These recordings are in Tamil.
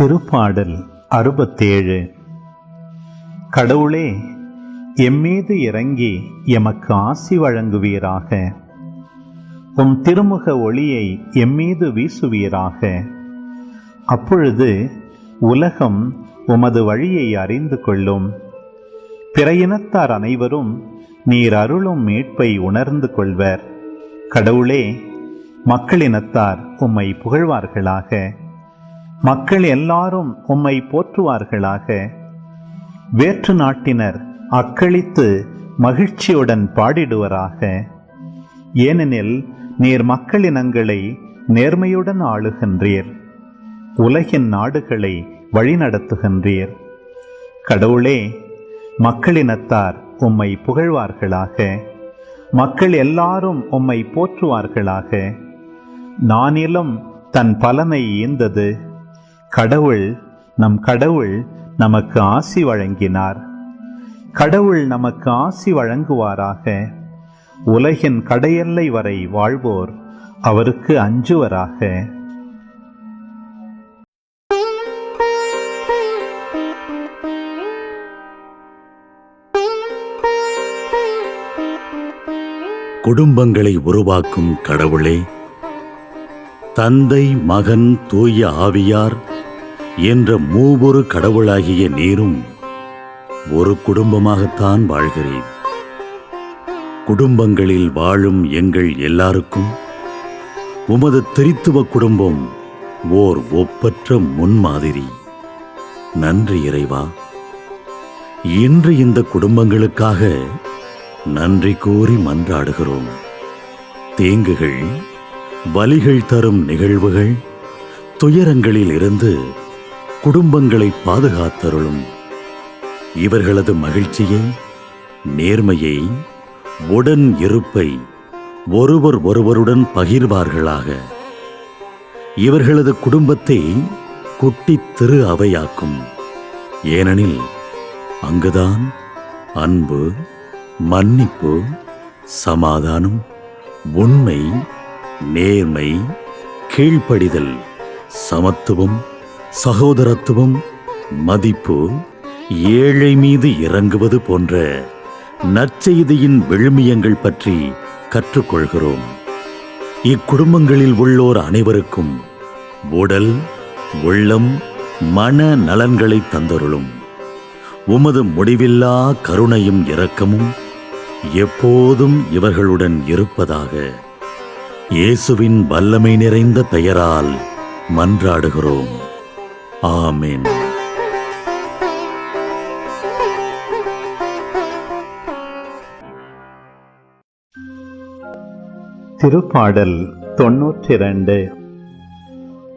திருப்பாடல் அறுபத்தேழு. கடவுளே எம்மீது இறங்கி எமக்கு ஆசி வழங்குவீராக. உம் திருமுக ஒளியை எம்மீது வீசுவீராக. அப்பொழுது உலகம் உமது வழியை அறிந்து கொள்ளும். பிற இனத்தார் அனைவரும் நீர் அருளும் மீட்பை உணர்ந்து கொள்வர். கடவுளே மக்களினத்தார் உம்மை புகழ்வார்களாக. மக்கள் எல்லாரும் உம்மை போற்றுவார்களாக. வேற்று நாட்டினர் அக்களித்து மகிழ்ச்சியுடன் பாடிடுவராக. ஏனெனில் நீர் மக்களினங்களை நேர்மையுடன் ஆளுகின்றீர். உலகின் நாடுகளை வழிநடத்துகின்றீர். கடவுளே மக்களினத்தார் உம்மை புகழ்வார்களாக. மக்கள் எல்லாரும் உம்மை போற்றுவார்களாக. நானிலும் தன் பலனை ஈந்தது. கடவுள் நம் கடவுள் நமக்கு ஆசி வழங்கினார். கடவுள் நமக்கு ஆசி வழங்குவாராக. உலகின் கடையெல்லை வரை வாழ்வோர் அவருக்கு அஞ்சுவராக. குடும்பங்களை உருவாக்கும் கடவுளே தந்தை மகன் தூய ஆவியார் என்ற மூவொரு கடவுளாகிய நீரும் ஒரு குடும்பமாகத்தான் வாழ்கிறேன். குடும்பங்களில் வாழும் எங்கள் எல்லாருக்கும் உமது திரித்துவ குடும்பம் ஓர் ஒப்பற்ற முன்மாதிரி. நன்றி இறைவா. இன்று இந்த குடும்பங்களுக்காக நன்றி கூறி மன்றாடுகிறோம். தீங்குகள் வலிகள் தரும் நிகழ்வுகள் துயரங்களில் இருந்து குடும்பங்களை பாதுகாத்தருளும். இவர்களது மகிழ்ச்சியை நேர்மையை உடன் இருப்பை ஒருவர் ஒருவருடன் பகிர்வார்களாக. இவர்களது குடும்பத்தை குட்டித் திரு அவையாக்கும். ஏனெனில் அங்குதான் அன்பு மன்னிப்பு சமாதானம் உண்மை நேர்மை கீழ்ப்படிதல் சமத்துவம் சகோதரத்துவம் மதிப்பு ஏழை மீது இறங்குவது போன்ற நற்செய்தியின் விழுமியங்கள் பற்றி கற்றுக்கொள்கிறோம். இக்குடும்பங்களில் உள்ளோர் அனைவருக்கும் உடல் உள்ளம் மன நலன்களை தந்தருளும். உமது முடிவில்லா கருணையும் இரக்கமும் எப்போதும் இவர்களுடன் இருப்பதாக இயேசுவின் வல்லமை நிறைந்த பெயரால் மன்றாடுகிறோம். ஆமீன். திருப்பாடல் தொன்னூற்றி இரண்டு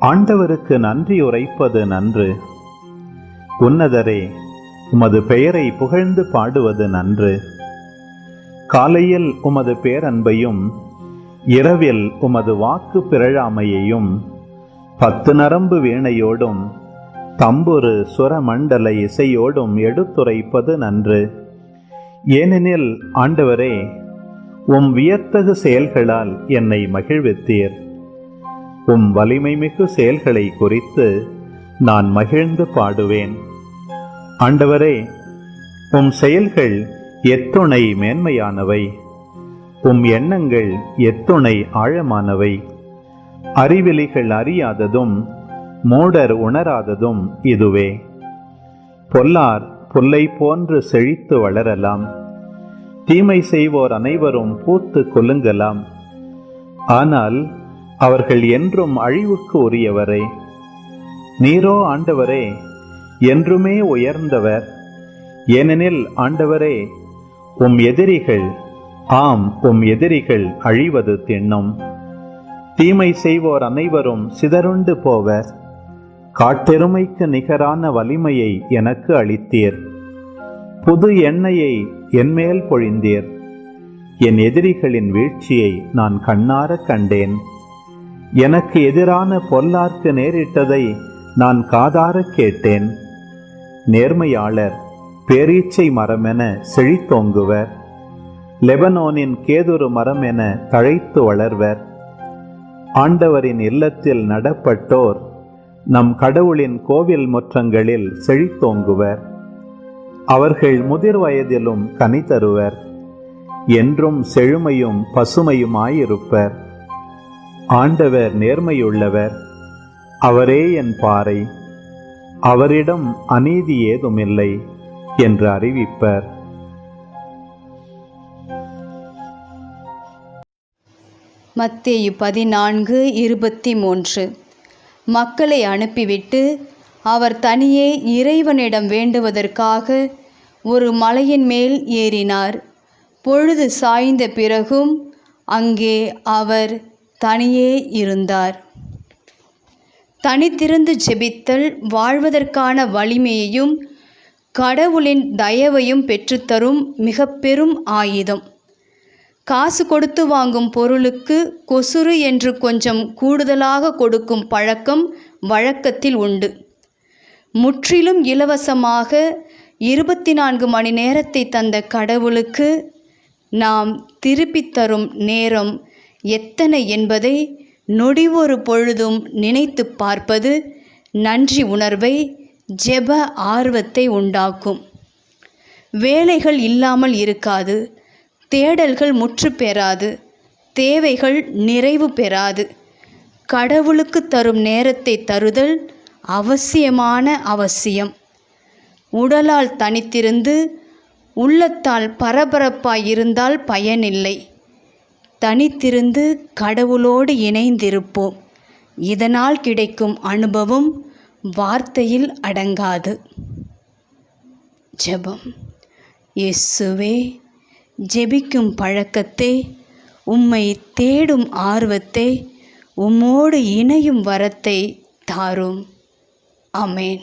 ஆண்டவருக்கு நன்றி உரைப்பது நன்று. உன்னதரே உமது பெயரை புகழ்ந்து பாடுவது நன்று. காலையில் உமது பேரன்பையும் இரவில் உமது வாக்கு பிறழாமையையும் பத்து நரம்பு வீணையோடும் தம்புரு சுரமண்டல இசையோடும் எடுத்துரைப்பது நன்று. ஏனெனில் ஆண்டவரே உம் வியத்தகு செயல்களால் என்னை மகிழ்வித்தீர். உம் வலிமை மிகு செயல்களை குறித்து நான் மகிழ்ந்து பாடுவேன். ஆண்டவரே உம் செயல்கள் எத்துணை மேன்மையானவை. உம் எண்ணங்கள் எத்துணை ஆழமானவை. அறிவிலிகள் அறியாததும் மூடர் உணராததும் இதுவே. பொல்லார் புல்லை போன்று செழித்து வளரலாம். தீமை செய்வோர் அனைவரும் பூத்து குலுங்கலாம் ஆனால் அவர்கள் என்றும் அழிவுக்கு உரியவரே. நீரோ ஆண்டவரே என்றுமே உயர்ந்தவர். ஏனெனில் ஆண்டவரே உம் எதிரிகள் ஆம் உம் எதிரிகள் அழிவது தின்னும். தீமை செய்வோர் அனைவரும் சிதறுண்டு போவர். காட்டெருமைக்கு நிகரான வலிமையை எனக்கு அளித்தீர். புது எண்ணெயை என்மேல் பொழிந்தீர். என் எதிரிகளின் வீழ்ச்சியை நான் கண்ணாரக் கண்டேன். எனக்கு எதிரான பொல்லார்க்கு நேரிட்டதை நான் காதாரக் கேட்டேன். நேர்மையாளர் பேரீச்சை மரமென செழித்தோங்குவர் லெபனோனின் கேதுரு மரம் என தழைத்து வளர்வர். ஆண்டவரின் இல்லத்தில் நடப்பட்டோர் நம் கடவுளின் கோவில் முற்றங்களில் செழித்தோங்குவர். அவர்கள் முதிர் வயதிலும் கனி தருவர் என்றும் செழுமையும் பசுமையுமாயிருப்பர். ஆண்டவர் நேர்மையுள்ளவர். அவரே என் பாறை. அவரிடம் அநீதி ஏதுமில்லை என்று அறிவிப்பர். மத்தேயு பதினான்கு இருபத்தி மூன்று. மக்களை அனுப்பிவிட்டு அவர் தனியே இறைவனிடம் வேண்டுவதற்காக ஒரு மலையின் மேல் ஏறினார். பொழுது சாய்ந்த பிறகும் அங்கே அவர் தனியே இருந்தார். தனித்திருந்து ஜெபித்தல் வாழ்வதற்கான வலிமையையும் கடவுளின் தயவையும் பெற்றுத்தரும் மிக பெரும் ஆயுதம். காசு கொடுத்து வாங்கும் பொருளுக்கு கொசுறு என்று கொஞ்சம் கூடுதலாக கொடுக்கும் பழக்கம் வழக்கத்தில் உண்டு. முற்றிலும் இலவசமாக இருபத்தி நான்கு மணி நேரத்தை தந்த கடவுளுக்கு நாம் திருப்பித் தரும் நேரம் எத்தனை என்பதை நொடி ஒரு பொழுதும் நினைத்து பார்ப்பது நன்றி உணர்வை ஜெப ஆர்வத்தை உண்டாக்கும். வேலைகள் இல்லாமல் இருக்காது. தேடல்கள் முற்று பெறாது தேவைகள் நிறைவு பெறாது. கடவுளுக்கு தரும் நேரத்தை தருதல் அவசியமான அவசியம். உடலால் தனித்திருந்து உள்ளத்தால் பரபரப்பாய் இருந்தால் பயனில்லை. தனித்திருந்து கடவுளோடு இணைந்திருப்போம். இதனால் கிடைக்கும் அனுபவம் வார்த்தையில் அடங்காது. ஜெபம். இயேசுவே ஜெபிக்கும் பழக்கத்தை உம்மை தேடும் ஆர்வத்தை உம்மோடு இணையும் வரத்தை தாரும். அமேன்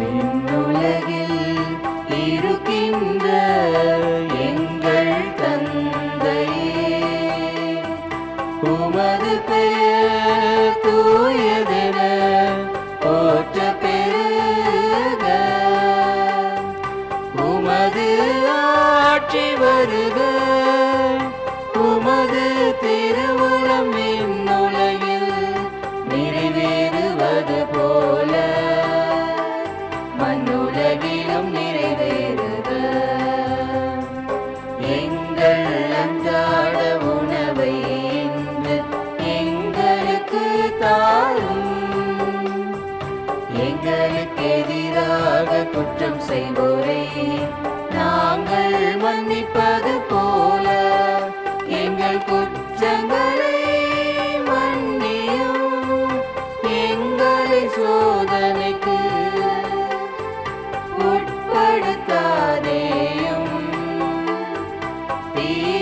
നിന്നുലേ மண்ணுலகிலும் நிறைவேறுக எங்கள் அன்றாட உணவை இன்று எங்களுக்கு தாரும். எங்களுக்கு எதிராக குற்றம் செய்வோரை நாங்கள் நாங்கள் மன்னிப்பது போல. எங்கள் குற்றங்களை be